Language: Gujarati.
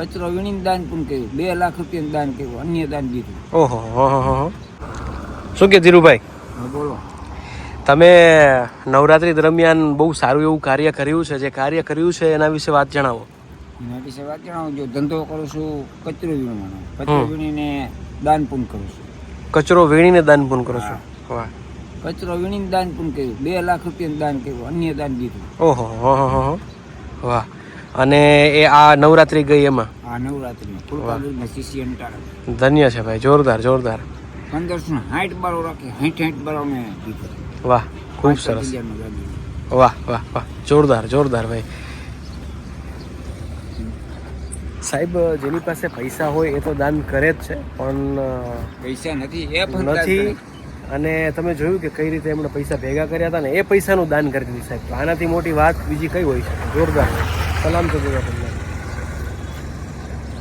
કચરો વીણીને દાન પણ કર્યું? બે લાખ રૂપિયાનું દાન કર્યું અન્ય દાન દીધું. ઓહો હો. શું કે ધીરુભાઈ? બોલો. તમે નવરાત્રી દરમિયાન બહુ સારું એવું કાર્ય કર્યું છે જે કાર્ય કર્યું છે એના વિશે વાત જણાવો. એના વિશે વાત જણાવો જો ધંધો કરું છું કચરો વીણવાનો. કચરો વીણીને દાન પણ કરું છું. કચરો વીણીને દાન પૂન કરો છો? વાહ. કચરો વીણીને દાન પણ કર્યું. બે લાખ રૂપિયાનું દાન કર્યું અન્ય દાન દીધું. ઓહો હો હો. વાહ. અને એ આ નવરાત્રી ગઈ એમાં? આ નવરાત્રી ધન્ય છે ભાઈ જોરદાર જોરદાર. પંદરસો ને સાઠ બારો રાખી સાઠ સાઠ બારો મેં વાહ ખૂબ સરસ. વાહ વાહ વાહ જોરદાર જોરદાર ભાઈ. સાહેબ જેની પાસે પૈસા હોય એ તો દાન કરે જ છે પણ પૈસા નથી એ પણ નથી. અને તમે જોયું કે કઈ રીતે એમણે પૈસા ભેગા કર્યા હતા ને એ પૈસાનું દાન કરી દીધું સાહેબ. આનાથી મોટી વાત બીજી કઈ હોય? છે જોરદાર. Selam dedi yakında.